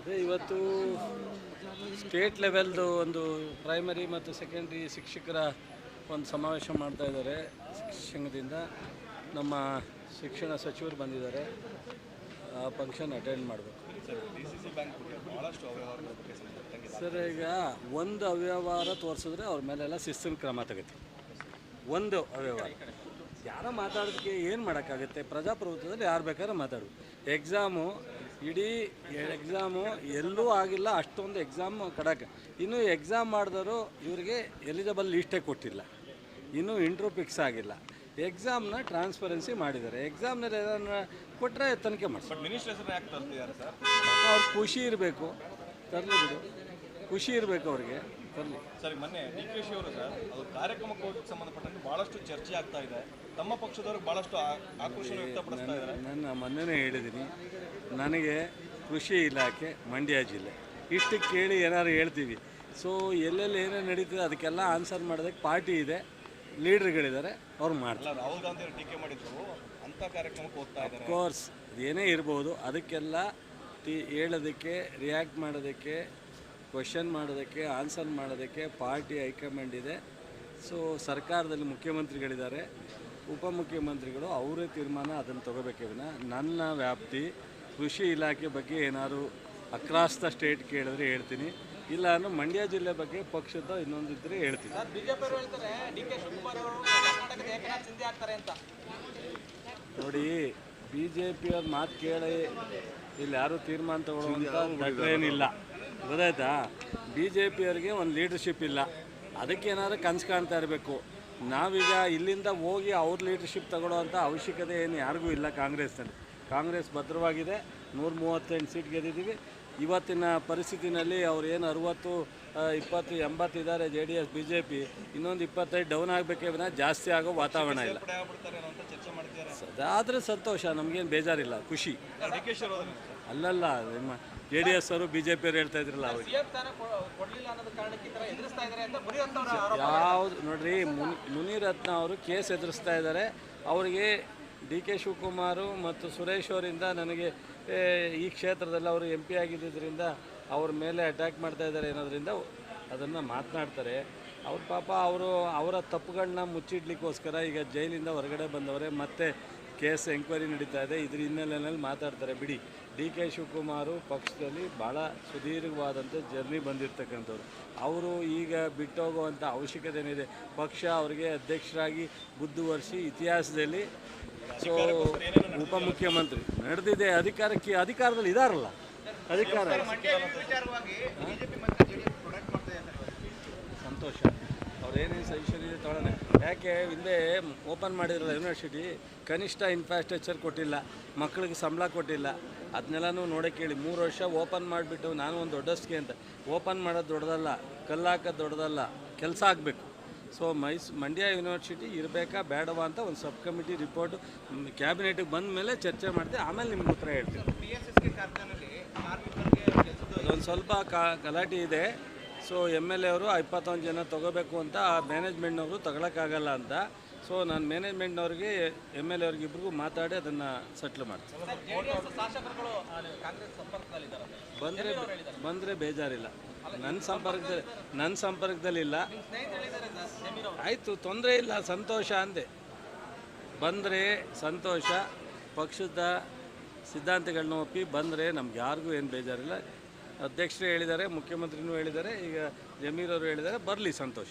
ಅದೇ ಇವತ್ತು ಸ್ಟೇಟ್ ಲೆವೆಲ್ದು ಒಂದು ಪ್ರೈಮರಿ ಮತ್ತು ಸೆಕೆಂಡ್ರಿ ಶಿಕ್ಷಕರ ಒಂದು ಸಮಾವೇಶ ಮಾಡ್ತಾ ಇದ್ದಾರೆ ಶಿಕ್ಷಣದಿಂದ. ನಮ್ಮ ಶಿಕ್ಷಣ ಸಚಿವರು ಬಂದಿದ್ದಾರೆ. ಆ ಫಂಕ್ಷನ್ ಅಟೆಂಡ್ ಮಾಡಬೇಕು. ಸರ್, ಈಗ ಒಂದು ಅವ್ಯವಹಾರ ತೋರಿಸಿದ್ರೆ ಅವ್ರ ಮೇಲೆಲ್ಲ ಶಿಸ್ತಿನ ಕ್ರಮ ತಗತ್ತೆ ಒಂದು ಅವ್ಯವಹಾರ. ಯಾರೋ ಮಾತಾಡೋದಕ್ಕೆ ಏನು ಮಾಡೋಕ್ಕಾಗುತ್ತೆ? ಪ್ರಜಾಪ್ರಭುತ್ವದಲ್ಲಿ ಯಾರು ಬೇಕಾದ್ರೂ ಮಾತಾಡೋದು ಎಕ್ಸಾಮು ಇಡೀ ಎಕ್ಸಾಮು ಎಲ್ಲೂ ಆಗಿಲ್ಲ ಅಷ್ಟೊಂದು ಎಕ್ಸಾಮ್ ಕಡಕ್ಕೆ ಇನ್ನು ಎಕ್ಸಾಮ್ ಮಾಡಿದವರು ಇವರಿಗೆ ಎಲಿಜಿಬಲ್ ಲೀಸ್ಟೇ ಕೊಟ್ಟಿಲ್ಲ. ಇನ್ನೂ ಇಂಟ್ರೂ ಫಿಕ್ಸ್ ಆಗಿಲ್ಲ. ಎಕ್ಸಾಮ್ನ ಟ್ರಾನ್ಸ್ಪರೆನ್ಸಿ ಮಾಡಿದ್ದಾರೆ. ಎಕ್ಸಾಮ್ನಲ್ಲಿ ಏನಾರ ಕೊಟ್ಟರೆ ತನಿಖೆ ಮಾಡ್ತಾರೆ ಬಟ್ ಮಿನಿಸ್ಟರ್ ಹೆಸರು ಯಾಕೆ ತರ್ತಿದ್ದಾರೆ ಸರ್? ಅವ್ರು ಖುಷಿ ಇರಬೇಕು. ತರಲಿ ಬಿಡು. ಖುಷಿ ಇರಬೇಕು ಅವ್ರಿಗೆ. ಸರ್ ಸರಿ ಮೊನ್ನೆ ಡಿ ಕೆ ಶಿ ಅವರು ಸರ್ ಅದು ಕಾರ್ಯಕ್ರಮಕ್ಕೆ ಸಂಬಂಧಪಟ್ಟಂತೆ ಭಾಳಷ್ಟು ಚರ್ಚೆ ಆಗ್ತಾ ಇದೆ. ತಮ್ಮ ಪಕ್ಷದವರು ಭಾಳಷ್ಟು ಆಕ್ರೋಶ ವ್ಯಕ್ತಪಡಿಸ್ತಾ ಇದ್ದಾರೆ. ನನ್ನ ಮೊನ್ನೆನೇ ಹೇಳಿದ್ದೀನಿ ನನಗೆ ಕೃಷಿ ಇಲಾಖೆ ಮಂಡ್ಯ ಜಿಲ್ಲೆ ಇಷ್ಟು ಕೇಳಿ ಏನಾದ್ರು ಹೇಳ್ತೀವಿ. ಸೊ ಎಲ್ಲೆಲ್ಲಿ ಏನೇನು ನಡೀತಿದೆ ಅದಕ್ಕೆಲ್ಲ ಆನ್ಸರ್ ಮಾಡೋದಕ್ಕೆ ಪಾರ್ಟಿ ಇದೆ ಲೀಡ್ರ್ಗಳಿದ್ದಾರೆ ಅವ್ರು ಮಾಡ್ತಾರೆ. ರಾಹುಲ್ ಗಾಂಧಿ ಟೀಕೆ ಮಾಡಿದ್ರು ಅಂಥ ಕಾರ್ಯಕ್ರಮಕ್ಕೆ ಹೋಗ್ತಾ ಇದ್ದಾರೆ. ಕೋರ್ಸ್ ಏನೇ ಇರ್ಬೋದು ಅದಕ್ಕೆಲ್ಲ ಟಿ ಹೇಳೋದಕ್ಕೆ ರಿಯಾಕ್ಟ್ ಮಾಡೋದಕ್ಕೆ ಕ್ವಶನ್ ಮಾಡೋದಕ್ಕೆ ಆನ್ಸರ್ ಮಾಡೋದಕ್ಕೆ ಪಾರ್ಟಿ ಹೈಕಮಾಂಡ್ ಇದೆ. ಸೊ ಸರ್ಕಾರದಲ್ಲಿ ಮುಖ್ಯಮಂತ್ರಿಗಳಿದ್ದಾರೆ. ಉಪಮುಖ್ಯಮಂತ್ರಿಗಳು ಅವರೇ ತೀರ್ಮಾನ ಅದನ್ನು ತಗೋಬೇಕೇ ವಿನ. ನನ್ನ ವ್ಯಾಪ್ತಿ ಕೃಷಿ ಇಲಾಖೆ ಬಗ್ಗೆ ಏನಾದ್ರು ಅಕ್ರಾಸ್ ದ ಸ್ಟೇಟ್ ಕೇಳಿದ್ರೆ ಹೇಳ್ತೀನಿ. ಇಲ್ಲ ಅಂದ್ರೆ ಮಂಡ್ಯ ಜಿಲ್ಲೆ ಬಗ್ಗೆ ಪಕ್ಷದ ಇನ್ನೊಂದಿದ್ರೆ ಹೇಳ್ತೀನಿ. ಬಿಜೆಪಿ ಅವರು ಹೇಳ್ತಾರೆ ಡಿ ಕೆ ಶಿವಕುಮಾರ್ ಅವರು ಕರ್ನಾಟಕದ ಏಕನಾಥ್ ಶಿಂದೆ ಆಗ್ತಾರೆ ಅಂತ. ನೋಡಿ ಬಿ ಜೆ ಪಿಯವ್ರ ಮಾತು ಕೇಳಿ ಇಲ್ಲಿ ಯಾರು ತೀರ್ಮಾನ ತಗೊಳ್ಳುವಂಥ ಏನಿಲ್ಲ. ಗೊತ್ತಾಯ್ತಾ? ಬಿ ಜೆ ಪಿಯವ್ರಿಗೆ ಒಂದು ಲೀಡರ್ಶಿಪ್ ಇಲ್ಲ. ಅದಕ್ಕೆ ಏನಾದರೂ ಕನಸು ಕಾಣ್ತಾ ಇರಬೇಕು. ನಾವೀಗ ಇಲ್ಲಿಂದ ಹೋಗಿ ಅವ್ರ ಲೀಡರ್ಶಿಪ್ ತಗೊಳ್ಳೋವಂಥ ಅವಶ್ಯಕತೆ ಏನು ಯಾರಿಗೂ ಇಲ್ಲ ಕಾಂಗ್ರೆಸ್ನಲ್ಲಿ ಕಾಂಗ್ರೆಸ್ ಭದ್ರವಾಗಿದೆ ನೂರ ಮೂವತ್ತೆಂಟು ಸೀಟ್ ಗೆದ್ದಿದ್ದೀವಿ. ಇವತ್ತಿನ ಪರಿಸ್ಥಿತಿನಲ್ಲಿ ಅವ್ರು ಏನು ಅರುವತ್ತು ಇಪ್ಪತ್ತು ಎಂಬತ್ತು ಇದ್ದಾರೆ J D S B J P ಇನ್ನೊಂದು ಇಪ್ಪತ್ತೈದು ಡೌನ್ ಆಗಬೇಕೇ ವಿನ ಜಾಸ್ತಿ ಆಗೋ ವಾತಾವರಣ ಇಲ್ಲ. ಆದರೆ ಸಂತೋಷ ನಮಗೇನು ಬೇಜಾರಿಲ್ಲ ಖುಷಿ. ಅಲ್ಲಲ್ಲ ನಿಮ್ಮ ಜೆ ಡಿ ಎಸ್ ಅವರು ಬಿ ಜೆ ಪಿಯವ್ರು ಹೇಳ್ತಾ ಇದ್ರಲ್ಲ ಅವ್ರಿಗೆ. ಯಾವುದು ನೋಡ್ರಿ ಮುನಿ ಮುನಿರತ್ನ ಅವರು ಕೇಸ್ ಎದುರಿಸ್ತಾ ಇದ್ದಾರೆ ಅವರಿಗೆ ಡಿ ಕೆ ಶಿವಕುಮಾರು ಮತ್ತು ಸುರೇಶ್ ಅವರಿಂದ ನನಗೆ ಈ ಕ್ಷೇತ್ರದಲ್ಲಿ ಅವರು ಎಂ ಪಿ ಆಗಿದ್ದರಿಂದ ಅವ್ರ ಮೇಲೆ ಅಟ್ಯಾಕ್ ಮಾಡ್ತಾ ಇದ್ದಾರೆ ಅನ್ನೋದ್ರಿಂದ ಅದನ್ನು ಮಾತನಾಡ್ತಾರೆ. ಅವ್ರ ಪಾಪ ಅವರು ಅವರ ತಪ್ಪುಗಳನ್ನ ಮುಚ್ಚಿಡ್ಲಿಕ್ಕೋಸ್ಕರ ಈಗ ಜೈಲಿಂದ ಹೊರಗಡೆ ಬಂದವರೆ. ಮತ್ತೆ ಕೇಸ್ ಎಂಕ್ವೈರಿ ನಡೀತಾ ಇದೆ. ಇದ್ರ ಹಿನ್ನೆಲೆಯಲ್ಲಿ ಮಾತಾಡ್ತಾರೆ. ಬಿಡಿ, ಡಿ ಕೆ ಶಿವಕುಮಾರು ಪಕ್ಷದಲ್ಲಿ ಭಾಳ ಸುದೀರ್ಘವಾದಂಥ ಜರ್ನಿ ಬಂದಿರತಕ್ಕಂಥವ್ರು. ಅವರು ಈಗ ಬಿಟ್ಟೋಗುವಂಥ ಅವಶ್ಯಕತೆ ಏನಿದೆ ಪಕ್ಷ ಅವರಿಗೆ ಅಧ್ಯಕ್ಷರಾಗಿ ಮುಂದುವರಿಸಿ ಇತಿಹಾಸದಲ್ಲಿ ಸೊ, ಉಪಮುಖ್ಯಮಂತ್ರಿ ನಡೆದಿದೆ. ಅಧಿಕಾರಕ್ಕೆ ಅಧಿಕಾರದಲ್ಲಿ ಇದಾರಲ್ಲ? ಅಧಿಕಾರ. ಸಂತೋಷ. ಅವ್ರು ಏನೇನು ಸಜೆಷನ್ ಇದೆ ಯಾಕೆ ಹಿಂದೆ ಓಪನ್ ಮಾಡಿದ್ರಲ್ಲ ಯೂನಿವರ್ಸಿಟಿ ಕನಿಷ್ಠ ಇನ್ಫ್ರಾಸ್ಟ್ರಕ್ಚರ್ ಕೊಟ್ಟಿಲ್ಲ ಮಕ್ಕಳಿಗೆ ಸಂಬಳ ಕೊಟ್ಟಿಲ್ಲ. ಅದನ್ನೆಲ್ಲನೂ ನೋಡೋಕೆ ಕೇಳಿ ಮೂರು ವರ್ಷ ಓಪನ್ ಮಾಡಿಬಿಟ್ಟು ನಾನು ಒಂದು ದೊಡ್ಡಸ್ಗೆ ಅಂತ. ಓಪನ್ ಮಾಡೋದು ದೊಡ್ಡದಲ್ಲ ಕಲ್ಲಾಕೋದು ದೊಡ್ಡದಲ್ಲ ಕೆಲಸ ಆಗಬೇಕು. ಸೊ ಮೈಸ್ ಮಂಡ್ಯ ಯೂನಿವರ್ಸಿಟಿ ಇರಬೇಕಾ ಬೇಡವಾ ಅಂತ ಒಂದು ಸಬ್ ಕಮಿಟಿ ರಿಪೋರ್ಟ್ ಕ್ಯಾಬಿನೆಟಿಗೆ ಬಂದ ಮೇಲೆ ಚರ್ಚೆ ಮಾಡ್ತೀವಿ ಆಮೇಲೆ ನಿಮ್ಗೆ ಉತ್ತರ ಹೇಳ್ತೀನಿ. ಅದೊಂದು ಸ್ವಲ್ಪ ಕಾ ಗಲಾಟೆ ಇದೆ. ಸೊ ಎಂ ಎಲ್ ಎ ಅವರು ಇಪ್ಪತ್ತೊಂದು ಜನ ತೊಗೋಬೇಕು ಅಂತ ಆ ಮ್ಯಾನೇಜ್ಮೆಂಟ್ನವರು ತಗೊಳಕ್ಕಾಗಲ್ಲ ಅಂತ. ಸೊ ನಾನು ಮ್ಯಾನೇಜ್ಮೆಂಟ್ನವ್ರಿಗೆ ಎಂ ಎಲ್ ಎ ಅವ್ರಿಗೆ ಇಬ್ರಿಗೂ ಮಾತಾಡಿ ಅದನ್ನು ಸೆಟ್ಲ್ ಮಾಡ್ತೀನಿ. ಬಂದರೆ ಬಂದರೆ ಬೇಜಾರಿಲ್ಲ. ನನ್ನ ಸಂಪರ್ಕದಲ್ಲಿ ನನ್ನ ಸಂಪರ್ಕದಲ್ಲಿಲ್ಲ ಆಯಿತು ತೊಂದರೆ ಇಲ್ಲ ಸಂತೋಷ ಅಂದೆ. ಬಂದರೆ ಸಂತೋಷ ಪಕ್ಷದ ಸಿದ್ಧಾಂತಗಳನ್ನ ಒಪ್ಪಿ ಬಂದರೆ ನಮ್ಗೆ ಯಾರಿಗೂ ಏನು ಬೇಜಾರಿಲ್ಲ. ಅಧ್ಯಕ್ಷರು ಹೇಳಿದ್ದಾರೆ, ಮುಖ್ಯಮಂತ್ರಿನೂ ಹೇಳಿದ್ದಾರೆ, ಈಗ ಜಮೀರ್ ಅವರು ಹೇಳಿದ್ದಾರೆ, ಬರಲಿ ಸಂತೋಷ.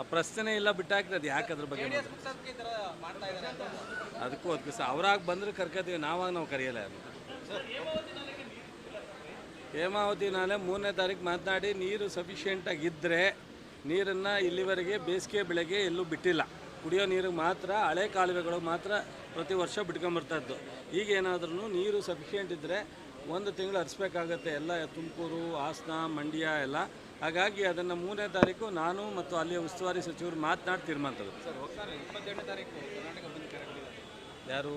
ಆ ಪ್ರಶ್ನೆ ಇಲ್ಲ ಬಿಟ್ಟಾಕ್ತದೆ ಯಾಕೆ ಅದ್ರ ಬಗ್ಗೆ ಅದಕ್ಕೂ ಅದಕ್ಕೂ ಸಹ, ಅವ್ರಾಗ ಬಂದರೆ ಕರ್ಕೋತೀವಿ ನಾವಾಗ ನಾವು ಕರೆಯಲ್ಲ ಹೇಮಾವತಿ ನಾಳೆ ಮೂರನೇ ತಾರೀಕು ಮಾತನಾಡಿ, ನೀರು ಸಫಿಷಿಯೆಂಟಾಗಿದ್ದರೆ ನೀರನ್ನು ಇಲ್ಲಿವರೆಗೆ ಬೇಸಿಗೆ ಬೆಳಗ್ಗೆ ಎಲ್ಲೂ ಬಿಟ್ಟಿಲ್ಲ. ಕುಡಿಯೋ ನೀರಿಗೆ ಮಾತ್ರ ಹಳೆ ಕಾಲುವೆಗಳು ಮಾತ್ರ ಪ್ರತಿ ವರ್ಷ ಬಿಟ್ಕೊಂಬರ್ತಾಯಿದ್ದು ಈಗ ಏನಾದ್ರೂ ನೀರು ಸಫಿಷಿಯೆಂಟ್ ಇದ್ದರೆ ಒಂದು ತಿಂಗಳು ಹರಿಸ್ಬೇಕಾಗತ್ತೆ. ಎಲ್ಲ ತುಮಕೂರು ಹಾಸನ ಮಂಡ್ಯ ಎಲ್ಲ. ಹಾಗಾಗಿ ಅದನ್ನು ಮೂರನೇ ತಾರೀಕು ನಾನು ಮತ್ತು ಅಲ್ಲಿಯ ಉಸ್ತುವಾರಿ ಸಚಿವರು ಮಾತನಾಡಿ ತೀರ್ಮಾನ ಯಾರು?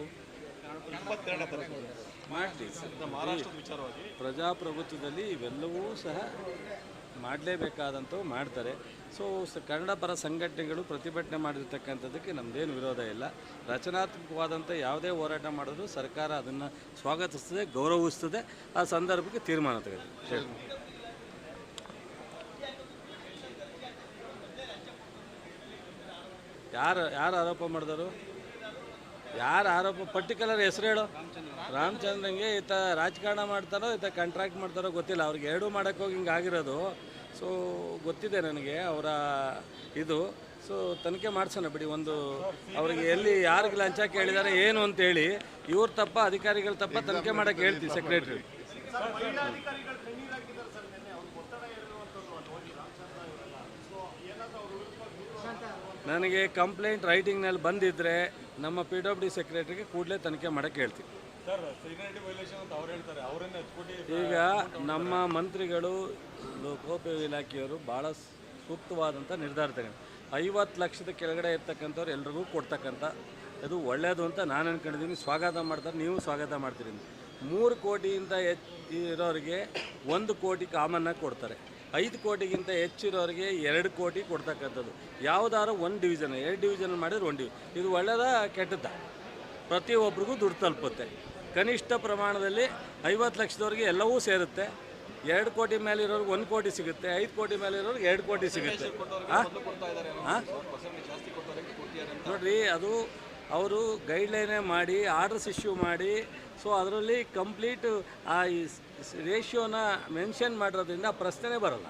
ಮಾಡ್ತೀವಿ ಪ್ರಜಾಪ್ರಭುತ್ವದಲ್ಲಿ ಇವೆಲ್ಲವೂ ಸಹ ಮಾಡಲೇಬೇಕಾದಂಥವು ಮಾಡ್ತಾರೆ. ಸೊ ಕನ್ನಡ ಪರ ಸಂಘಟನೆಗಳು ಪ್ರತಿಭಟನೆ ಮಾಡಿರ್ತಕ್ಕಂಥದ್ದಕ್ಕೆ ನಮ್ಮದೇನು ವಿರೋಧ ಇಲ್ಲ. ರಚನಾತ್ಮಕವಾದಂಥ ಯಾವುದೇ ಹೋರಾಟ ಮಾಡಿದ್ರು ಸರ್ಕಾರ ಅದನ್ನು ಸ್ವಾಗತಿಸ್ತದೆ, ಗೌರವಿಸ್ತದೆ. ಆ ಸಂದರ್ಭಕ್ಕೆ ತೀರ್ಮಾನ ತೆಗೆದು ಯಾರು ಯಾರು ಆರೋಪ ಮಾಡಿದರು? ಯಾರು ಆರೋಪ, ಪರ್ಟಿಕ್ಯುಲರ್ ಹೆಸರು ಹೇಳು. ರಾಮಚಂದ್ರಂಗೆ ಈತ ರಾಜಕಾರಣ ಮಾಡ್ತಾರೋ, ಈತ ಕಾಂಟ್ರಾಕ್ಟ್ ಮಾಡ್ತಾರೋ ಗೊತ್ತಿಲ್ಲ. ಅವ್ರಿಗೆ ಎರಡೂ ಮಾಡೋಕೆ ಹೋಗಿ ಹಿಂಗೆ ಆಗಿರೋದು. ಸೊ ಗೊತ್ತಿದೆ ನನಗೆ ಅವರ ಇದು. ಸೊ ತನಿಖೆ ಮಾಡ್ಸೋಣ ಬಿಡಿ ಒಂದು. ಅವ್ರಿಗೆ ಎಲ್ಲಿ ಯಾರಿಗೆ ಲಂಚ ಕೇಳಿದ್ದಾರೆ ಏನು ಅಂತೇಳಿ ಇವ್ರ ತಪ್ಪ, ಅಧಿಕಾರಿಗಳ ತಪ್ಪ ತನಿಖೆ ಮಾಡೋಕೆ ಹೇಳ್ತೀವಿ ಸೆಕ್ರೆಟ್ರಿ ನನಗೆ ಕಂಪ್ಲೇಂಟ್ ರೈಟಿಂಗ್ನಲ್ಲಿ ಬಂದಿದ್ದರೆ ನಮ್ಮ ಪಿ ಡಬ್ಲ್ಯೂ ಡಿ ಸೆಕ್ರೆಟ್ರಿಗೆ ಕೂಡಲೇ ತನಿಖೆ ಮಾಡೋಕ್ಕೆ ಹೇಳ್ತೀವಿ ಈಗ ನಮ್ಮ ಮಂತ್ರಿಗಳು ಲೋಕೋಪಯೋಗಿ ಇಲಾಖೆಯವರು ಭಾಳ ಸೂಕ್ತವಾದಂಥ ನಿರ್ಧಾರ ತಗೊಂಡು ಐವತ್ತು ಲಕ್ಷದ ಕೆಳಗಡೆ ಇರ್ತಕ್ಕಂಥವ್ರು ಎಲ್ರಿಗೂ ಕೊಡ್ತಕ್ಕಂಥ ಅದು ಒಳ್ಳೆಯದು ಅಂತ ನಾನು ಅಂದ್ಕೊಂಡಿದ್ದೀನಿ ಸ್ವಾಗತ ಮಾಡ್ತಾರೆ ನೀವು ಸ್ವಾಗತ ಮಾಡ್ತೀರಿ ಮೂರು ಕೋಟಿಯಿಂದ ಹೆಚ್ಚು ಇರೋರಿಗೆ ಒಂದು ಕೋಟಿ ಕಾಮನ್ನಾಗಿ ಕೊಡ್ತಾರೆ. ಐದು ಕೋಟಿಗಿಂತ ಹೆಚ್ಚಿರೋರಿಗೆ ಎರಡು ಕೋಟಿ ಕೊಡ್ತಕ್ಕಂಥದ್ದು. ಯಾವುದಾದ್ರು ಒಂದು ಡಿವಿಷನ್ ಎರಡು ಡಿವಿಷನ್ ಮಾಡಿದ್ರೆ ಒಂದು ಡಿವಿ ಇದು ಒಳ್ಳೆಯದ ಕೆಟ್ಟದ್ದ ಪ್ರತಿಯೊಬ್ಬರಿಗೂ ದುಡ್ಡು ತಲುಪುತ್ತೆ. ಕನಿಷ್ಠ ಪ್ರಮಾಣದಲ್ಲಿ ಐವತ್ತು ಲಕ್ಷದವರೆಗೆ ಎಲ್ಲವೂ ಸೇರುತ್ತೆ. ಎರಡು ಕೋಟಿ ಮೇಲೆ ಇರೋರಿಗೆ ಒಂದು ಕೋಟಿ ಸಿಗುತ್ತೆ. ಐದು ಕೋಟಿ ಮೇಲೆ ಇರೋರಿಗೆ ಎರಡು ಕೋಟಿ ಸಿಗುತ್ತೆ. ಹಾಂ ಹಾಂ ನೋಡ್ರಿ ಅದು ಅವರು ಗೈಡ್ಲೈನೇ ಮಾಡಿ ಆರ್ಡರ್ಸ್ ಇಶ್ಯೂ ಮಾಡಿ, ಸೊ ಅದರಲ್ಲಿ ಕಂಪ್ಲೀಟ್ ಆ ರೇಷಿಯೋನ ಮೆನ್ಷನ್ ಮಾಡಿರೋದ್ರಿಂದ ಪ್ರಶ್ನೆನೇ ಬರಲ್ಲ.